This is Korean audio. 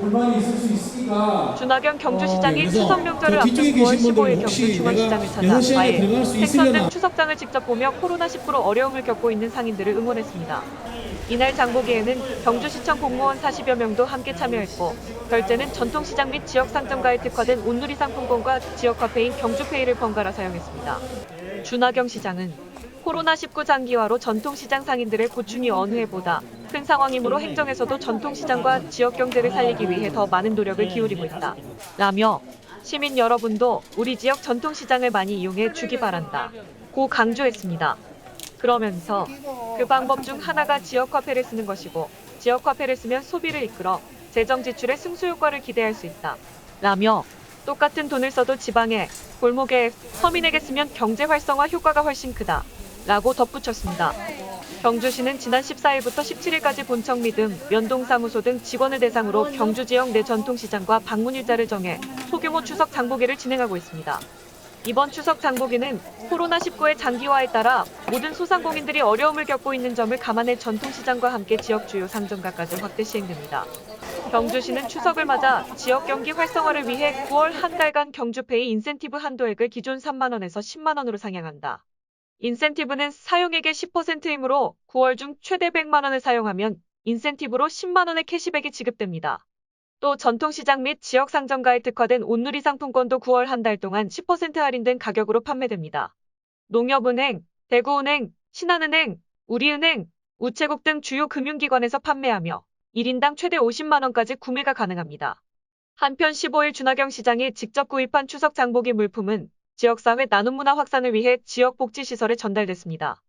불만이 있을 수 있으니까 준하경 경주시장이 어, 네, 그래서 추석 명절을 뒤쪽에 9월 계신 분들 15일 혹시 경주 중앙시장을 찾아 6시 안에 과일, 들어갈 수 생선 등? 추석장을 직접 보며 코로나19로 어려움을 겪고 있는 상인들을 응원했습니다. 이날 장보기에는 경주시청 공무원 40여 명도 함께 참여했고 결제는 전통시장 및 지역 상점가에 특화된 온누리 상품권과 지역 화폐인 경주페이를 번갈아 사용했습니다. 준하경 시장은 코로나19 장기화로 전통시장 상인들의 고충이 어느 해보다 큰 상황이므로 행정에서도 전통시장과 지역 경제를 살리기 위해 더 많은 노력을 기울이고 있다. 라며 시민 여러분도 우리 지역 전통시장을 많이 이용해 주기 바란다. 고 강조했습니다. 그러면서 그 방법 중 하나가 지역화폐를 쓰는 것이고 지역화폐를 쓰면 소비를 이끌어 재정 지출의 승수 효과를 기대할 수 있다. 라며 똑같은 돈을 써도 지방에 골목에 서민에게 쓰면 경제 활성화 효과가 훨씬 크다. 라고 덧붙였습니다. 경주시는 지난 14일부터 17일까지 본청 및등 면동사무소 등 직원을 대상으로 경주 지역 내 전통시장과 방문 일자를 정해 소규모 추석 장보기를 진행하고 있습니다. 이번 추석 장보기는 코로나19의 장기화에 따라 모든 소상공인들이 어려움을 겪고 있는 점을 감안해 전통시장과 함께 지역 주요 상점가까지 확대 시행됩니다. 경주시는 추석을 맞아 지역 경기 활성화를 위해 9월 한 달간 경주페이 인센티브 한도액을 기존 3만원에서 10만원으로 상향한다. 인센티브는 사용액의 10%이므로 9월 중 최대 100만원을 사용하면 인센티브로 10만원의 캐시백이 지급됩니다. 또 전통시장 및 지역 상점가에 특화된 온누리 상품권도 9월 한 달 동안 10% 할인된 가격으로 판매됩니다. 농협은행, 대구은행, 신한은행, 우리은행, 우체국 등 주요 금융기관에서 판매하며 1인당 최대 50만원까지 구매가 가능합니다. 한편 15일 준하경 시장이 직접 구입한 추석 장보기 물품은 지역사회 나눔 문화 확산을 위해 지역복지시설에 전달됐습니다.